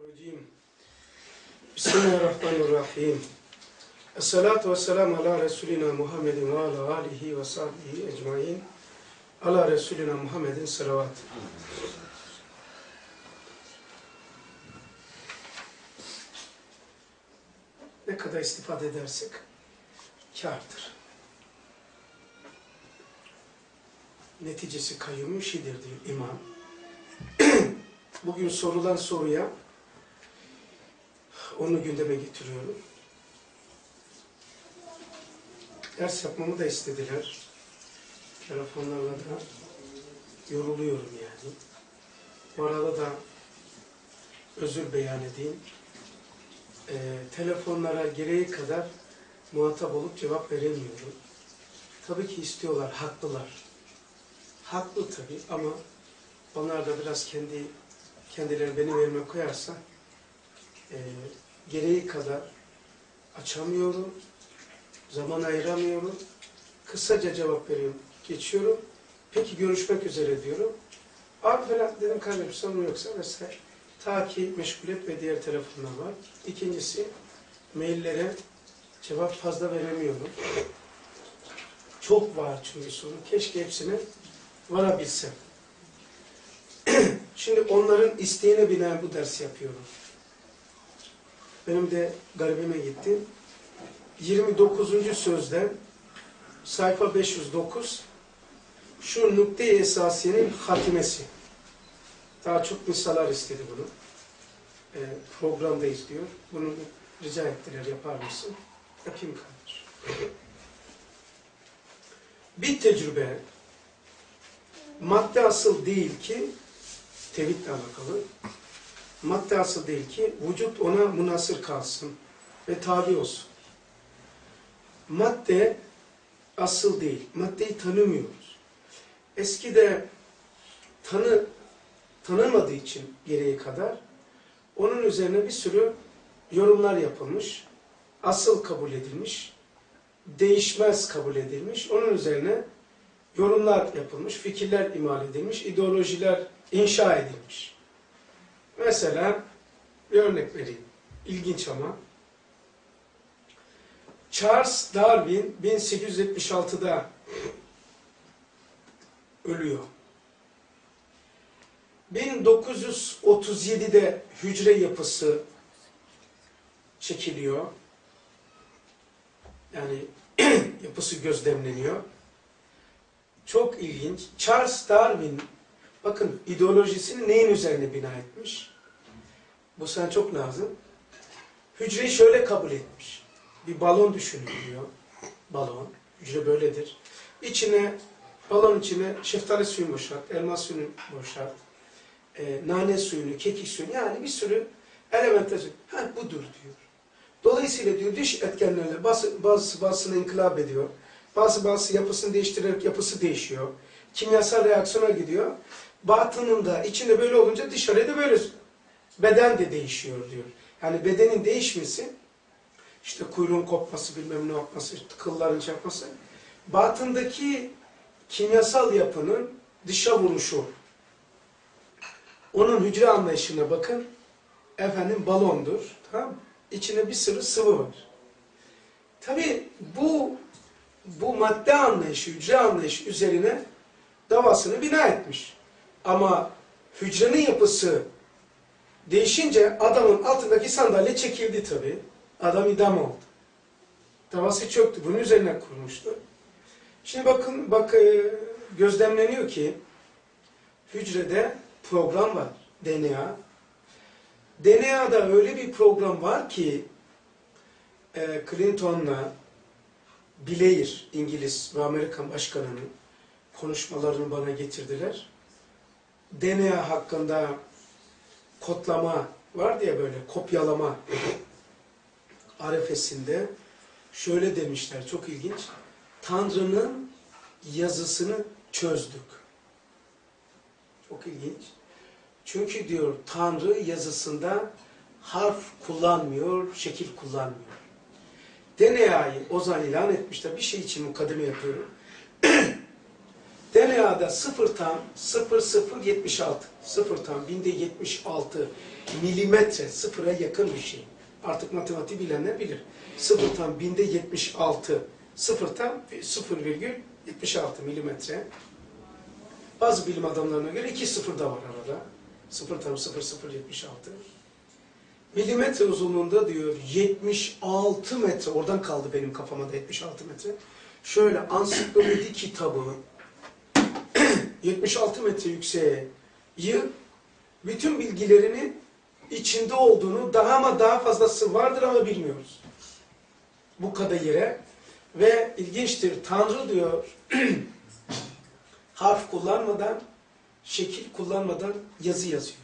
Bismillahirrahmanirrahim. Bismillahirrahmanirrahim. Esselatu vesselamu ala Resulina Muhammedin ve ala alihi ve sahbihi ecmain. Ala Resulina Muhammedin salavat. Ne kadar istifade edersek kârdır. Neticesi kayyum şidir diyor imam. Bugün sorulan soruya onu gündeme getiriyorum. Ders yapmamı da istediler. Telefonlarla da yoruluyorum yani. Bu arada da özür beyan edeyim. Ee, telefonlara gereği kadar muhatap olup cevap veremiyorum. Tabii ki istiyorlar, haklılar. Haklı tabii ama onlar da biraz kendi kendileri benim elime koyarsa e, gereği kadar açamıyorum, zaman ayıramıyorum, kısaca cevap veriyorum, geçiyorum. Peki görüşmek üzere diyorum. Abi falan dedim kardeşim sorun yoksa vesaire. Ta ki meşguliyet ve diğer telefonlar var. İkincisi maillere cevap fazla veremiyorum. Çok var çünkü sorun. Keşke hepsine varabilsem. Şimdi onların isteğine binaen bu dersi yapıyorum. Benim de garibime gitti. 29. sözde sayfa 509 şu nukte-i esasiyenin hatimesi. Daha çok misaller istedi bunu. E, programdayız diyor. Bunu rica ettiler yapar mısın? Yapayım kardeş. Bir tecrübe madde asıl değil ki tevhidle alakalı. Madde asıl değil ki vücut ona münasır kalsın ve tabi olsun. Madde asıl değil. Maddeyi tanımıyoruz. Eskide tanı tanınmadığı için gereği kadar onun üzerine bir sürü yorumlar yapılmış. Asıl kabul edilmiş. Değişmez kabul edilmiş. Onun üzerine yorumlar yapılmış, fikirler imal edilmiş, ideolojiler inşa edilmiş. Mesela bir örnek vereyim. İlginç ama. Charles Darwin 1876'da ölüyor. 1937'de hücre yapısı çekiliyor. Yani yapısı gözlemleniyor. Çok ilginç. Charles Darwin bakın ideolojisini neyin üzerine bina etmiş? Bu sana çok lazım. Hücreyi şöyle kabul etmiş. Bir balon düşünün diyor. Balon. Hücre böyledir. İçine balon içine şeftali suyu boşalt, elma suyunu boşalt, e, nane suyunu, kekik suyunu yani bir sürü elementler. Ha budur diyor. Dolayısıyla diyor dış etkenlerle bazı, bazı bazısını inkılap ediyor. Bazı bazı yapısını değiştirerek yapısı değişiyor. Kimyasal reaksiyona gidiyor. Batınında, içinde böyle olunca dışarıda da böyle beden de değişiyor diyor. Yani bedenin değişmesi, işte kuyruğun kopması, bilmem ne yapması, kılların çarpması, batındaki kimyasal yapının dışa vuruşu. Onun hücre anlayışına bakın. Efendim balondur. Tamam mı? Bir sürü sıvı var. Tabii bu bu madde anlayışı, hücre anlayışı üzerine davasını bina etmiş. Ama hücrenin yapısı değişince adamın altındaki sandalye çekildi tabii. Adam idam oldu. Davası çöktü. Bunun üzerine kurmuştu. Şimdi bakın, bak e, gözlemleniyor ki hücrede program var. DNA. DNA'da öyle bir program var ki e, Clinton'la Blair, İngiliz ve Amerikan başkanının konuşmalarını bana getirdiler. DNA hakkında kodlama var diye böyle kopyalama arefesinde şöyle demişler çok ilginç. Tanrı'nın yazısını çözdük. Çok ilginç. Çünkü diyor Tanrı yazısında harf kullanmıyor, şekil kullanmıyor. DNA'yı Ozan ilan etmişler. Bir şey için mukaddeme yapıyorum. Dünyada 0 tam 0076 0 tam binde 76 milimetre sıfıra yakın bir şey. Artık matematiği bilenler bilir. 0 tam binde 76 0 tam 0,76 milimetre. Bazı bilim adamlarına göre iki sıfır da var arada. 0 tam 0076 milimetre uzunluğunda diyor 76 metre oradan kaldı benim kafama da 76 metre. Şöyle ansiklopedi kitabı 76 metre yükseğe yığ bütün bilgilerini içinde olduğunu daha ama daha fazlası vardır ama bilmiyoruz. Bu kadar yere ve ilginçtir Tanrı diyor harf kullanmadan şekil kullanmadan yazı yazıyor.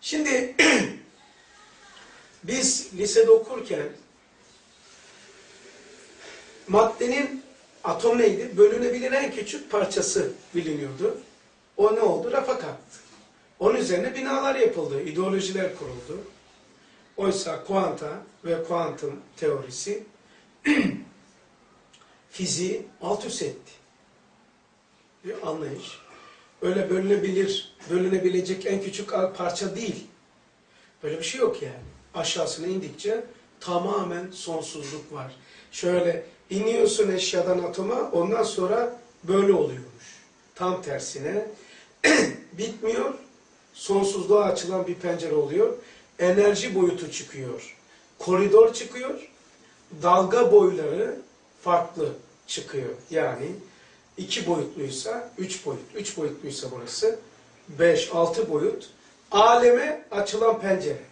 Şimdi biz lisede okurken maddenin atom neydi? Bölünebilen en küçük parçası biliniyordu. O ne oldu? Rafa kalktı. Onun üzerine binalar yapıldı, ideolojiler kuruldu. Oysa kuanta ve kuantum teorisi fiziği alt üst etti. Bir anlayış. Öyle bölünebilir, bölünebilecek en küçük parça değil. Böyle bir şey yok yani. Aşağısına indikçe tamamen sonsuzluk var. Şöyle iniyorsun eşyadan atoma ondan sonra böyle oluyormuş. Tam tersine bitmiyor. Sonsuzluğa açılan bir pencere oluyor. Enerji boyutu çıkıyor. Koridor çıkıyor. Dalga boyları farklı çıkıyor. Yani iki boyutluysa üç boyut. Üç boyutluysa burası beş, altı boyut. Aleme açılan pencere.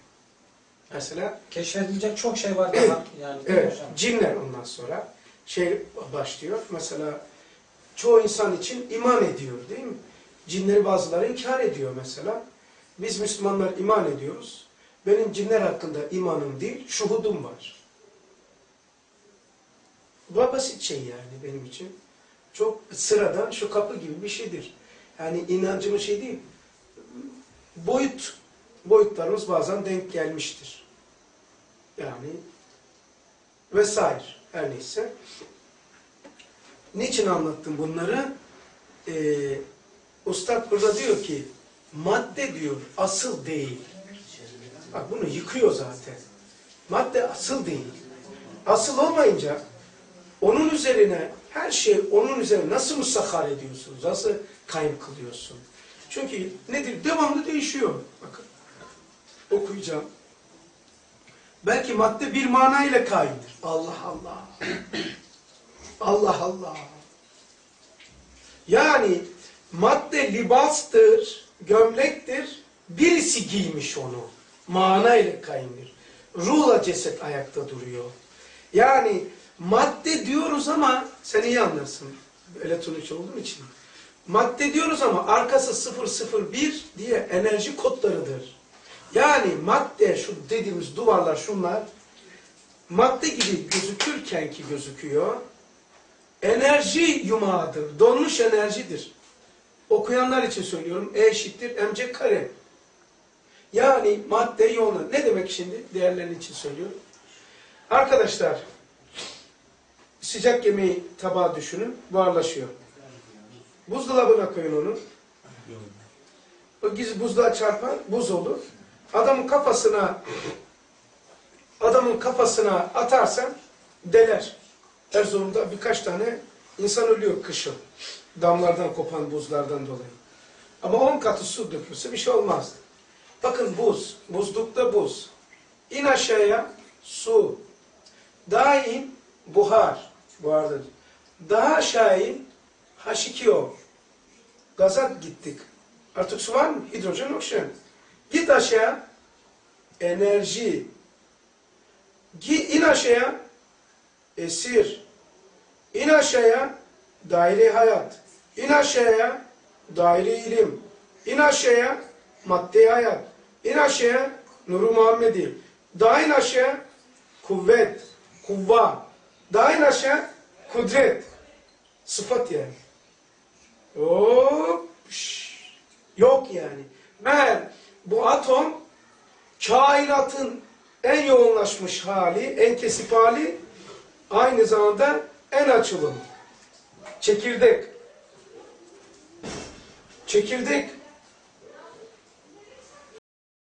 Mesela Keşfedilecek çok şey var yani. Evet, cinler ondan sonra şey başlıyor. Mesela çoğu insan için iman ediyor değil mi? Cinleri bazıları inkar ediyor mesela. Biz Müslümanlar iman ediyoruz. Benim cinler hakkında imanım değil, şuhudum var. Bu basit şey yani benim için. Çok sıradan şu kapı gibi bir şeydir. Yani inancımın şey değil. Boyut, boyutlarımız bazen denk gelmiştir. Yani vesaire her neyse. Niçin anlattım bunları? Ee, Ustad burada diyor ki madde diyor asıl değil. Bak bunu yıkıyor zaten. Madde asıl değil. Asıl olmayınca onun üzerine her şey onun üzerine nasıl musahhar ediyorsunuz? Nasıl kayım kılıyorsun? Çünkü nedir? Devamlı değişiyor. Bakın okuyacağım. Belki madde bir manayla kaimdir. Allah Allah. Allah Allah. Yani madde libastır, gömlektir. Birisi giymiş onu. Manayla kaimdir. Ruhla ceset ayakta duruyor. Yani madde diyoruz ama sen iyi anlarsın. Elektronik olduğun için. Madde diyoruz ama arkası 001 diye enerji kodlarıdır. Yani madde şu dediğimiz duvarlar şunlar madde gibi gözükürken ki gözüküyor enerji yumağıdır. Donmuş enerjidir. Okuyanlar için söylüyorum. E eşittir mc kare. Yani madde yoğunluğu. Ne demek şimdi? Değerlerin için söylüyorum. Arkadaşlar sıcak yemeği tabağa düşünün. Buharlaşıyor. Buzdolabına koyun onu. O giz buzluğa çarpar, buz olur. Adamın kafasına adamın kafasına atarsan deler. Erzurum'da birkaç tane insan ölüyor kışın. Damlardan kopan buzlardan dolayı. Ama 10 katı su dökülse bir şey olmazdı. Bakın buz, buzlukta buz. İn aşağıya su. Daha in buhar. Buhardır. Daha aşağı in H2O. Gaza gittik. Artık su var mı? Hidrojen, oksijen. Git aşağı enerji. Git, in aşağıya esir. İn aşağıya daire hayat. İn aşağıya daire ilim. İn aşağıya madde hayat. İn aşağıya nuru Muhammedi. Daha in aşağı kuvvet, kuvva. Daha in aşağı kudret. Sıfat yani. Hop. şş. Yok yani. Meğer bu atom kainatın en yoğunlaşmış hali, en kesip hali aynı zamanda en açılımı. Çekirdek. Çekirdek